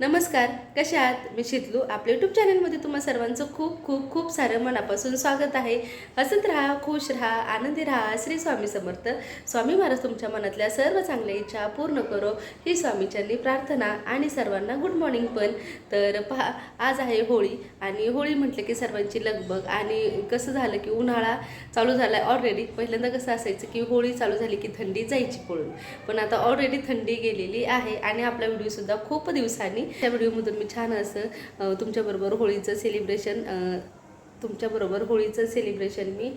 नमस्कार कशा आहात? मी शितलू. आपल्या यूट्यूब चॅनलमध्ये तुम्हा सर्वांचं खूप खूप खूप सारं मनापासून स्वागत आहे. हसत राहा खुश राहा आनंदी राहा श्री स्वामी समर्थ. स्वामी महाराज तुमच्या मनातल्या सर्व चांगल्या इच्छा पूर्ण करो. ही स्वामीच्यांनी प्रार्थना आणि सर्वांना गुड मॉर्निंग पण. तर पहा आज आहे होळी आणि होळी म्हटलं की सर्वांची लगबग आणि कसं झालं की उन्हाळा चालू झाला आहे ऑलरेडी पहिल्यांदा कसं असायचं की होळी चालू झाली की थंडी जायची पळून. पण आता ऑलरेडी थंडी गेलेली आहे आणि आपला व्हिडिओसुद्धा खूप दिवसांनी त्या व्हिडिओमधून मी छान असं तुमच्याबरोबर होळीचं सेलिब्रेशन तुमच्याबरोबर होळीचं सेलिब्रेशन मी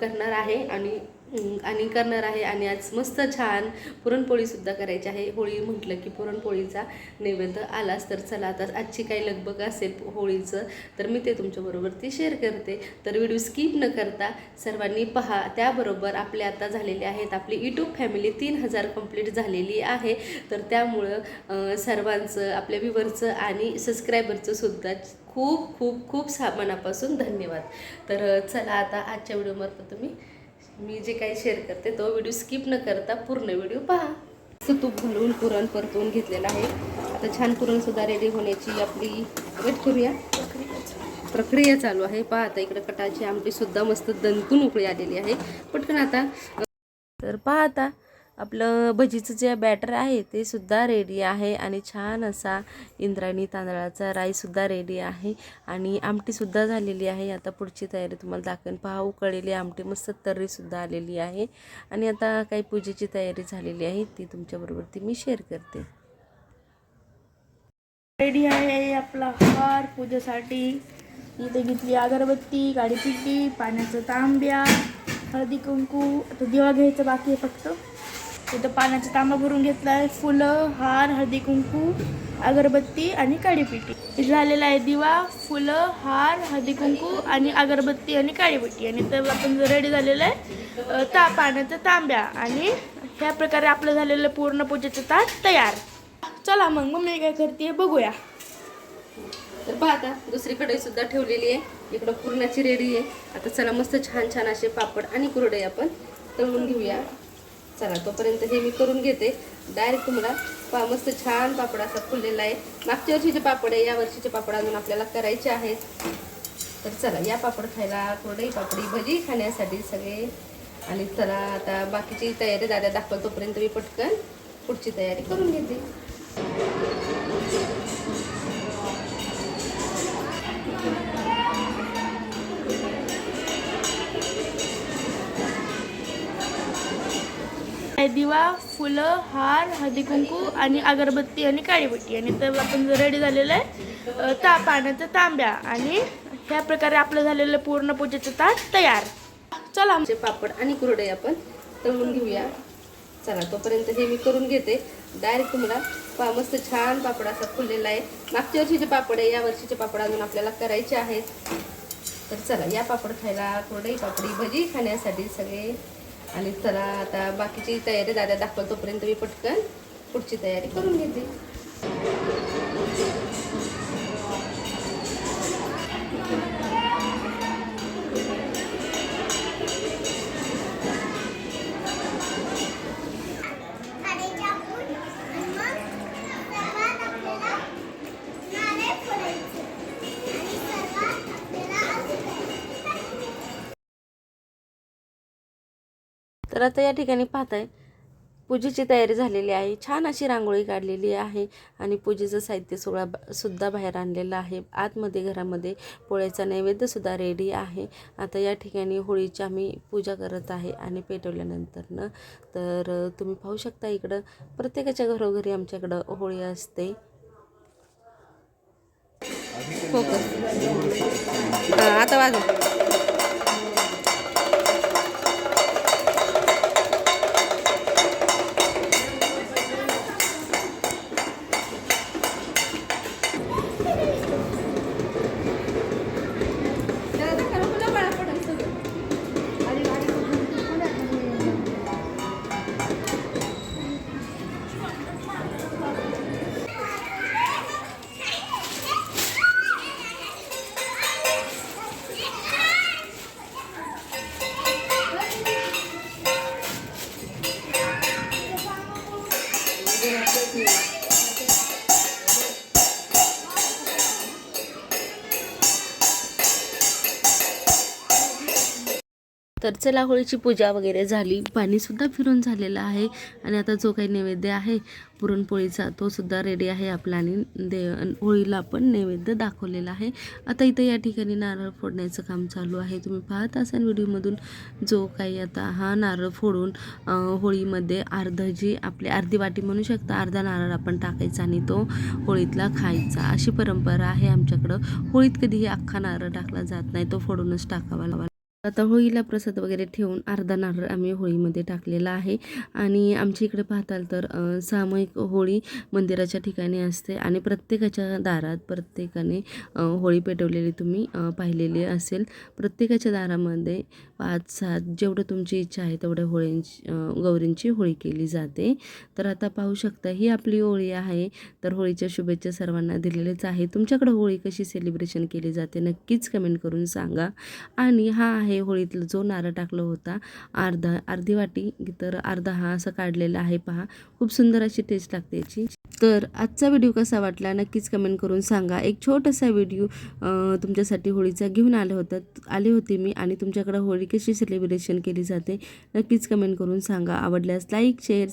करणार आहे. आणि आणि करणार आहे आणि आज मस्त छान पुरणपोळीसुद्धा करायची आहे. होळी म्हटलं की पुरणपोळीचा नैवेद्य आलाच तर चला आता आजची काही लगबग असेल होळीचं तर मी ते तुमच्याबरोबर ती शेअर करते. तर व्हिडिओ स्किप न करता सर्वांनी पहा त्याबरोबर आपले आता झालेले आहेत आपली यूट्यूब फॅमिली तीन हजार कंप्लीट झालेली आहे. तर त्यामुळं सर्वांचं आपल्या व्ह्युवरचं आणि सबस्क्रायबरचं सुद्धा खूप खूप खूप सा मनापासून धन्यवाद. तर चला आता आजच्या व्हिडिओमार्फत तुम्ही मी जे काही शेअर करते तो व्हिडिओ स्किप न करता पूर्ण व्हिडिओ पहा. असं तूप घालून पुरण परतवून घेतलेलं आहे. आता छान पुरणसुद्धा रेडी होण्याची आपली वेट करूया. प्रक्रिया चालू आहे. पहा आता इकडे कटाची आमटीसुद्धा मस्त दंतून उकळी आलेली आहे. पटकन आता. तर पहा आता आपलं भजीचं जे बॅटर आहे ते सुद्धा रेडी आहे आणि छान असा इंद्रायणी तांदळाचा राईसुद्धा रेडी आहे आणि आमटीसुद्धा झालेली आहे. आता पुढची तयारी तुम्हाला दाखवेन. पहा उकळलेली आमटी मस्त तर्रीसुद्धा आलेली आहे आणि आता काही पूजेची तयारी झालेली आहे ती तुमच्याबरोबर ती मी शेअर करते. रेडी आहे आपला हार पूजेसाठी. इथे घेतली अगरबत्ती काळीपिटी पाण्याचं तांब्या हळदी कुंकू. आता दिवा घ्यायचं बाकी आहे फक्त. इथं पाण्याचा तांबा भरून घेतला आहे फुलं हार हळदी कुंकू अगरबत्ती आणि काळीपिटी झालेला आहे दिवा फुलं हार हळदी कुंकू आणि अगरबत्ती आणि काळीपिटी आणि तर आपण रेडी झालेलं आहे ता पाण्याचा तांब्या. आणि ह्या प्रकारे आपलं झालेलं पूर्ण पूजेचं ताट तयार. चला मग मम्मी काय करते बघूया. तर पाहता आता सुद्धा ठेवलेली आहे. इकडं पुरणाची रेडी आहे. आता चला मस्त छान छान असे पापड आणि कुरडे आपण तळून घेऊया. चला तोपर्यंत हे मी करून घेते. डायरेक्ट तुम्हाला पा मस्त छान पापड असा फुललेला आहे. मागच्या वर्षीचे पापड आहे या वर्षीचे पापड अजून आपल्याला करायचे आहेत. तर चला या पापड खायला कुरडई पापडी भजी खाण्यासाठी सगळे. आणि चला आता बाकीची तयारी दादा दाखवल तोपर्यंत मी पटकन पुढची तयारी करून घेते. दिवा फुलं हार हळदी कुंकू आणि अगरबत्ती आणि काळीबट्टी आणि तर आपण रेडी झालेलं आहे ता पाण्याचं तांब्या. आणि ह्या प्रकारे आपलं झालेलं पूर्ण पूजेचं ताट तयार. चला. आमचे पापड आणि कुरडे आपण तळून घेऊया. चला तोपर्यंत हे मी करून घेते. डायरेक्ट तुम्हाला पा मस्त छान पापड असा फुललेला आहे. मागच्या वर्षीचे पापड आहे या वर्षीचे पापड अजून आपल्याला करायचे आहेत. तर चला या पापड खायला कुरडई पापडी भजी खाण्यासाठी सगळे आणि चला आता बाकीची तयारी दादा दाखवतोपर्यंत मी पटकन पुढची तयारी करून घेते. तर आता या ठिकाणी पाहताय पूजेची तयारी झालेली आहे. छान अशी रांगोळी काढलेली आहे आणि पूजेचं साहित्य सोळा सुद्धा बाहेर आणलेलं आहे. आतमध्ये घरामध्ये पोळ्याचा नैवेद्यसुद्धा रेडी आहे. आता या ठिकाणी होळीची आम्ही पूजा करत आहे आणि पेटवल्यानंतरनं. तर तुम्ही पाहू शकता इकडं प्रत्येकाच्या घरोघरी आमच्याकडं होळी असते. हो का? आता वाजव. तर चला होळीची पूजा वगैरे झाली. पाणीसुद्धा फिरून झालेलं आहे आणि आता जो काही नैवेद्य आहे पुरणपोळीचा तो सुद्धा रेडी आहे आपला आणि दे होळीला आपण नैवेद्य दाखवलेला आहे. आता इथं या ठिकाणी नारळ फोडण्याचं काम चालू आहे. तुम्ही पाहत असाल व्हिडिओमधून जो काही आता हा नारळ फोडून होळीमध्ये अर्ध जी आपली अर्धी वाटी म्हणू शकता अर्धा नारळ आपण टाकायचा आणि तो होळीतला खायचा. अशी परंपरा आहे आमच्याकडं. होळीत कधीही अख्खा नारळ टाकला जात नाही. तो फोडूनच टाकावा आता होळीला प्रसाद वगैरे ठेवून अर्धा नारळ आम्ही होळीमध्ये टाकलेला आहे. आणि आमच्या इकडे पाहताल तर सामूहिक होळी मंदिराच्या ठिकाणी असते आणि प्रत्येकाच्या दारात प्रत्येकाने होळी पेटवलेली तुम्ही पाहिलेली असेल. प्रत्येकाच्या दारामध्ये पाच सात जेवढं तुमची इच्छा आहे तेवढ्या होळींची गौरींची होळी केली जाते. तर आता पाहू शकता ही आपली होळी आहे. तर होळीच्या शुभेच्छा सर्वांना दिलेलेच आहे. तुमच्याकडे होळी कशी सेलिब्रेशन केली जाते नक्कीच कमेंट करून सांगा. आणि हा आहे होळीतला जो नारळ टाकला होता. अर्धा अर्धी वाटी तर अर्धा हा असा काढलेला आहे पहा. खूप सुंदर अशी टेस्ट लागते याची. तर आजचा व्हिडिओ कसा वाटला नक्कीच कमेंट करून सांगा. एक छोटासा व्हिडिओ तुमच्यासाठी होळीचा घेऊन आले होता आले होते मी आणि तुमच्याकडे होळी कशी सेलिब्रेशन केली जाते नक्कीच कमेंट करून सांगा. आवडल्यास लाईक शेअर